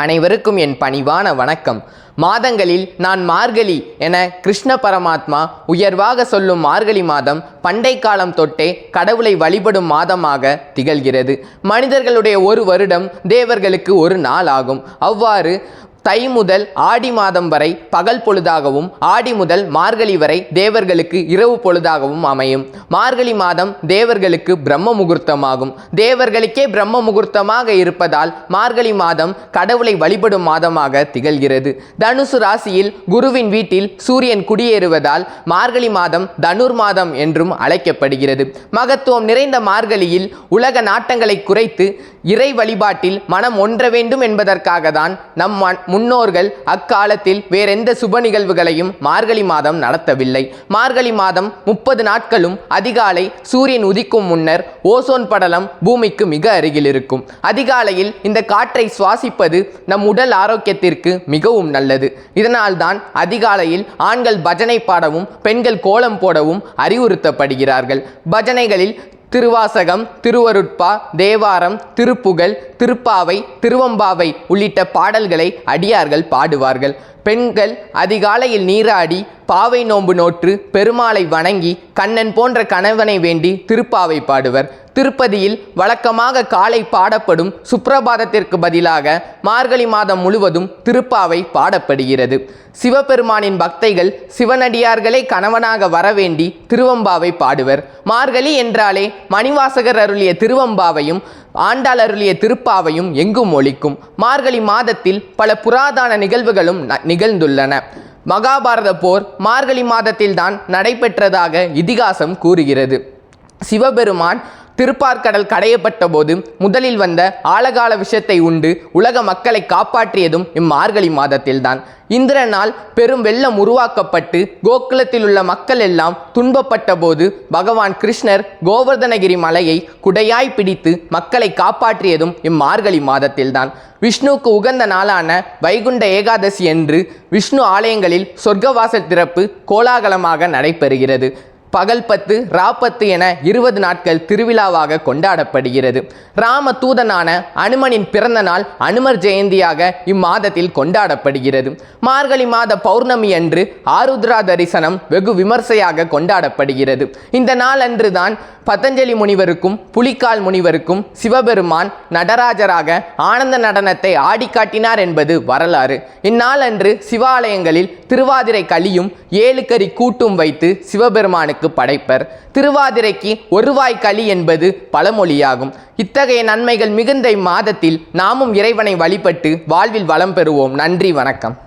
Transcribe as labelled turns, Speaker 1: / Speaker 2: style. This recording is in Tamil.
Speaker 1: அனைவருக்கும் என் பணிவான வணக்கம். மாதங்களில் நான் மார்கழி என கிருஷ்ண பரமாத்மா உயர்வாக சொல்லும் மார்கழி மாதம் பண்டை காலம் தொட்டே கடவுளை வழிபடும் மாதமாக திகழ்கிறது. மனிதர்களுடைய ஒரு வருடம் தேவர்களுக்கு ஒரு நாள் ஆகும். அவ்வாறு தை முதல் ஆடி மாதம் வரை பகல் பொழுதாகவும் ஆடி முதல் மார்கழி வரை தேவர்களுக்கு இரவு பொழுதாகவும் அமையும். மார்கழி மாதம் தேவர்களுக்கு பிரம்ம முகூர்த்தமாகும். தேவர்களுக்கே பிரம்ம முகூர்த்தமாக இருப்பதால் மார்கழி மாதம் கடவுளை வழிபடும் மாதமாக திகழ்கிறது. தனுசு ராசியில் குருவின் வீட்டில் சூரியன் குடியேறுவதால் மார்கழி மாதம் தனுர் மாதம் என்றும் அழைக்கப்படுகிறது. மகத்துவம் நிறைந்த மார்கழியில் உலக நாட்டங்களை குறைத்து இறை வழிபாட்டில் மனம் ஒன்ற வேண்டும் என்பதற்காக தான் நம் முன்னோர்கள் அக்காலத்தில் வேறெந்த சுப நிகழ்வுகளையும் மார்கழி மாதம் நடத்தவில்லை. மார்கழி மாதம் முப்பது நாட்களும் அதிகாலை சூரியன் உதிக்கும் முன்னர் ஓசோன் படலம் பூமிக்கு மிக அருகில் இருக்கும். அதிகாலையில் இந்த காற்றை சுவாசிப்பது நம் உடல் ஆரோக்கியத்திற்கு மிகவும் நல்லது. இதனால்தான் அதிகாலையில் ஆண்கள் பஜனை பாடவும் பெண்கள் கோலம் போடவும் அறிவுறுத்தப்படுகிறார்கள். பஜனைகளில் திருவாசகம் திருவருட்பா தேவாரம் திருப்புகழ் திருப்பாவை திருவம்பாவை உள்ளிட்ட பாடல்களை அடியார்கள் பாடுவார்கள். பெண்கள் அதிகாலையில் நீராடி பாவை நோன்பு நோற்று பெருமாளை வணங்கி கண்ணன் போன்ற கணவனை வேண்டி திருப்பாவை பாடுவர். திருப்பதியில் வழக்கமாக காலை பாடப்படும் சுப்ரபாதத்திற்கு பதிலாக மார்கழி மாதம் முழுவதும் திருப்பாவை பாடப்படுகிறது. சிவபெருமானின் பக்தைகள் சிவனடியார்களை கணவனாக வரவேண்டி திருவம்பாவை பாடுவர். மார்கழி என்றாலே மணிவாசகர் அருளிய திருவம்பாவையும் ஆண்டாளருளிய திருப்பாவையும் எங்கும் ஒழிக்கும். மார்கழி மாதத்தில் பல புராதன நிகழ்வுகளும் ந- நிகழ்ந்துள்ளன. மகாபாரத போர் மார்கழி மாதத்தில்தான் நடைபெற்றதாக இதிகாசம் கூறுகிறது. சிவபெருமான் திருப்பார்கடல் கடையப்பட்ட போது முதலில் வந்த ஆழகால விஷத்தை உண்டு உலக மக்களை காப்பாற்றியதும் இம்மார்கழி மாதத்தில்தான். இந்திரனால் பெரும் வெள்ளம் உருவாக்கப்பட்டு கோகுலத்தில் உள்ள மக்கள் எல்லாம் துன்பப்பட்ட போது பகவான் கிருஷ்ணர் கோவர்தனகிரி மலையை குடையாய் பிடித்து மக்களை காப்பாற்றியதும் இம்மார்கழி மாதத்தில்தான். விஷ்ணுவுக்கு உகந்த நாளான வைகுண்ட ஏகாதசி என்று விஷ்ணு ஆலயங்களில் சொர்க்கவாசல் திறப்பு கோலாகலமாக நடைபெறுகிறது. பகல் பத்து ராப்பத்து என இருபது நாட்கள் திருவிழாவாக கொண்டாடப்படுகிறது. ராம தூதனான அனுமனின் பிறந்த நாள் அனுமர் ஜெயந்தியாக இம்மாதத்தில் கொண்டாடப்படுகிறது. மார்கழி மாத பௌர்ணமி அன்று ஆருத்ரா தரிசனம் வெகு விமர்சையாக கொண்டாடப்படுகிறது. இந்த நாள் அன்றுதான் பதஞ்சலி முனிவருக்கும் புலிக்கால் முனிவருக்கும் சிவபெருமான் நடராஜராக ஆனந்த நடனத்தை ஆடிக்காட்டினார் என்பது வரலாறு. இந்நாளன்று சிவாலயங்களில் திருவாதிரை களியும் ஏழுக்கறி கூட்டும் வைத்து சிவபெருமானுக்கு படைப்பர். திருவாதிரைக்கு ஒருவாய் களி என்பது பழமொழியாகும். இத்தகைய நன்மைகள் மிகுந்த இம்மாதத்தில் நாமும் இறைவனை வழிபட்டு வாழ்வில் வளம் பெறுவோம். நன்றி வணக்கம்.